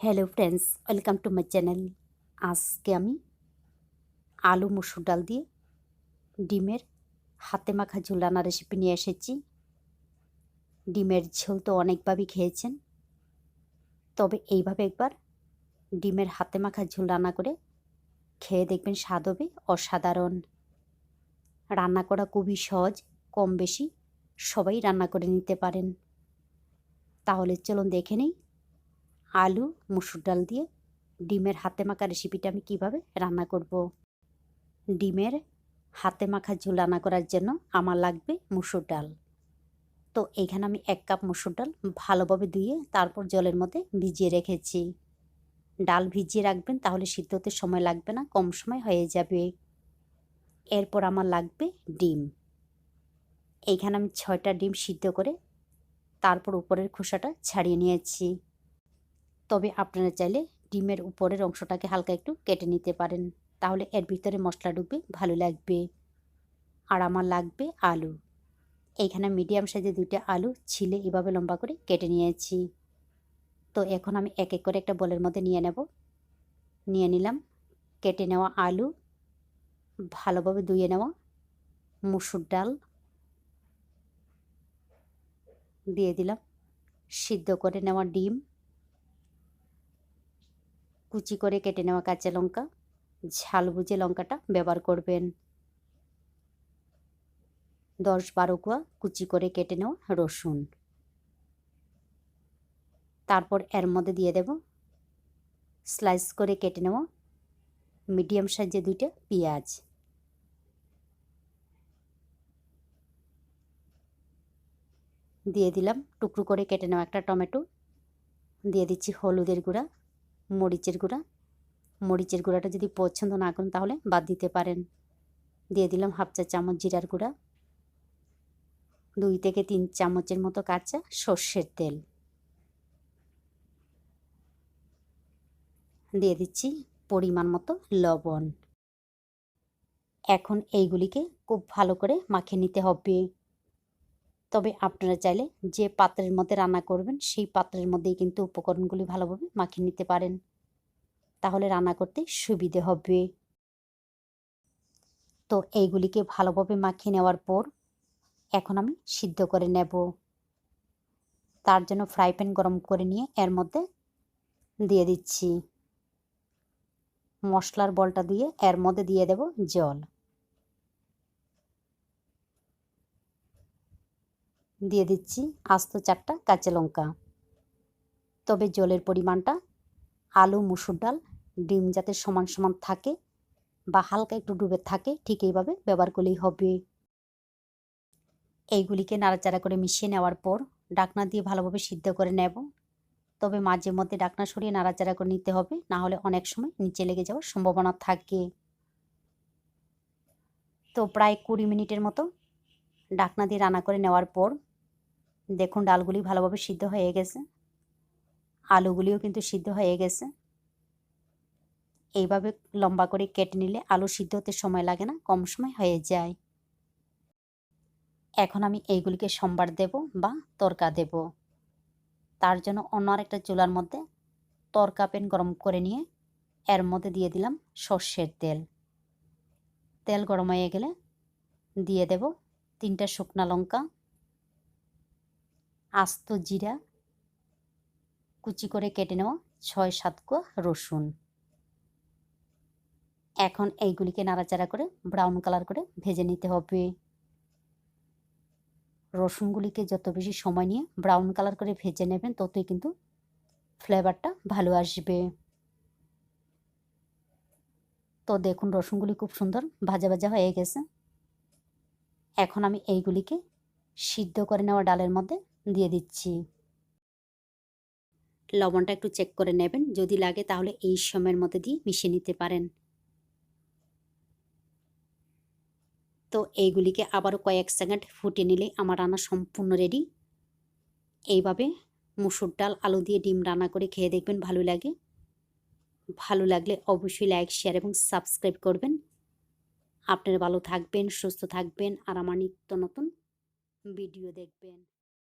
Hello friends welcome to my channel আজকে আমি আলু, মুসুর ডাল দিয়ে ডিমের হাতে মাখা ঝোল রান্নার রেসিপি নিয়ে এসেছি। ডিমের ঝোল তো অনেকভাবেই খেয়েছেন। তবে এইভাবে একবার ডিমের হাতে মাখা ঝোল রান্না করে খেয়ে দেখবেন স্বাদ হবে অসাধারণ। রান্না করা খুবই সহজ, কম বেশি সবাই রান্না করে নিতে পারেন। তাহলে চলুন দেখে নিই আলু, মুসুর ডাল দিয়ে ডিমের হাতে মাখা রেসিপিটা আমি কীভাবে রান্না করব। ডিমের হাতে মাখা ঝোল রান্না করার জন্য আমার লাগবে মুসুর ডাল। তো এখানে আমি এক কাপ মুসুর ডাল ভালোভাবে ধুয়ে তারপর জলের মধ্যে ভিজিয়ে রেখেছি। ডাল ভিজিয়ে রাখবেন তাহলে সিদ্ধ হতে সময় লাগবে না, কম সময় হয়ে যাবে। এরপর আমার লাগবে ডিম। এইখানে আমি ছয়টা ডিম সিদ্ধ করে তারপর উপরের খোসাটা ছাড়িয়ে নিয়েছি। তবে আপনারা চাইলে ডিমের উপরের অংশটাকে হালকা একটু কেটে নিতে পারেন। তাহলে এর ভিতরে মশলা ঢুকবে, ভালো লাগবে। আর আমার লাগবে আলু। এইখানে মিডিয়াম সাইজে দুইটা আলু ছিলে এভাবে লম্বা করে কেটে নিয়েছি। তো এখন আমি এক এক করে একটা বলের মধ্যে নিয়ে নেব। নিয়ে নিলাম, কেটে নেওয়া আলু, ভালোভাবে ধুয়ে নেওয়া মুসুর ডাল, দিয়ে দিলাম, সিদ্ধ করে নেওয়া ডিম। কুচি করে কেটে নেওয়া কাঁচা লঙ্কা, ঝাল বুঝে লঙ্কাটা ব্যবহার করবেন। দশ বারো কুয়া কুচি করে কেটে নেওয়া রসুন। তারপর এর মধ্যে দিয়ে দেব স্লাইস করে কেটে নেওয়া মিডিয়াম সাইজে দুইটা পেঁয়াজ। দিয়ে দিলাম, টুকরো করে কেটে নেওয়া একটা টমেটো। দিয়ে দিচ্ছি হলুদের গুঁড়া। মরিচের গুঁড়া। মরিচের গুঁড়াটা যদি পছন্দ না করেন তাহলে বাদ দিতে পারেন। দিয়ে দিলাম হাফ চা চামচ জিরার গুঁড়া। দুই থেকে তিন চামচের মতো কাঁচা সর্ষের তেল। দিয়ে দিচ্ছি পরিমাণ মতো লবণ। এখন এইগুলিকে খুব ভালো করে মাখিয়ে নিতে হবে। তবে আপনারা চাইলে যে পাত্রের মধ্যে রান্না করবেন, সেই পাত্রের মধ্যেই কিন্তু উপকরণগুলি ভালোভাবে মাখিয়ে নিতে পারেন। তাহলে রান্না করতে সুবিধে হবে। তো এইগুলিকে ভালোভাবে মাখিয়ে নেওয়ার পর এখন আমি সিদ্ধ করে নেব। তার জন্য ফ্রাই প্যান গরম করে নিয়ে এর মধ্যে দিয়ে দিচ্ছি। মশলার বলটা দিয়ে এর মধ্যে দিয়ে দেব জল। দিয়ে দিচ্ছি আস্ত চারটা কাঁচা লঙ্কা। তবে জলের পরিমাণটা আলু, মুসুর ডাল, ডিম যাতে সমান সমান থাকে বা হালকা একটু ডুবে থাকে, ঠিক এইভাবে ব্যবহার করলেই হবে। এইগুলিকে নাড়াচাড়া করে মিশিয়ে নেওয়ার পর ডাকনা দিয়ে ভালোভাবে সিদ্ধ করে নেব। তবে মাঝে মধ্যে ডাকনা সরিয়ে নাড়াচাড়া করে নিতে হবে, না হলে অনেক সময় নিচে লেগে যাওয়ার সম্ভাবনা থাকে। তো প্রায় কুড়ি মিনিটের মতো ডাকনা দিয়ে রান্না করে নেওয়ার পর দেখুন, ডালগুলি ভালোভাবে সিদ্ধ হয়ে গেছে। আলুগুলিও কিন্তু সিদ্ধ হয়ে গেছে। এইভাবে লম্বা করে কেটে নিলে আলু সিদ্ধ হতে সময় লাগে না, কম সময় হয়ে যায়। এখন আমি এইগুলিকে সম্বার দেব বা তরকা দেব। তার জন্য অন্য আরেকটা চুলার মধ্যে তরকা পেন গরম করে নিয়ে এর মধ্যে দিয়ে দিলাম সর্ষের তেল। তেল গরম হয়ে গেলে দিয়ে দেব তিনটা শুকনা লঙ্কা আস্ত জিরা, কুচি করে কেটে নেওয়া ছয় সাত কোয়া রসুন। এখন এইগুলিকে নাড়াচাড়া করে ব্রাউন কালার করে ভেজে নিতে হবে। রসুনগুলিকে যত বেশি সময় নিয়ে ব্রাউন কালার করে ভেজে নেবেন, ততই কিন্তু ফ্লেভারটা ভালো আসবে। তো দেখুন, রসুনগুলি খুব সুন্দর ভাজা ভাজা হয়ে গেছে। এখন আমি এইগুলিকে সিদ্ধ করে নেওয়া ডালের মধ্যে দিয়ে দিচ্ছি। লবণটা একটু চেক করে নেবেন। যদি লাগে তাহলে এই সময়ের মধ্যে দিয়ে মিশিয়ে নিতে পারেন। তো এইগুলিকে আবারও কয়েক সেকেন্ড ফুটে নিলে আমার রান্না সম্পূর্ণ রেডি এইভাবে মুসুর ডাল, আলু দিয়ে ডিম রান্না করে খেয়ে দেখবেন ভালো লাগে। ভালো লাগলে অবশ্যই লাইক শেয়ার এবং সাবস্ক্রাইব করবেন। আপনারা ভালো থাকবেন, সুস্থ থাকবেন আর আমার নিত্য নতুন ভিডিও দেখবেন।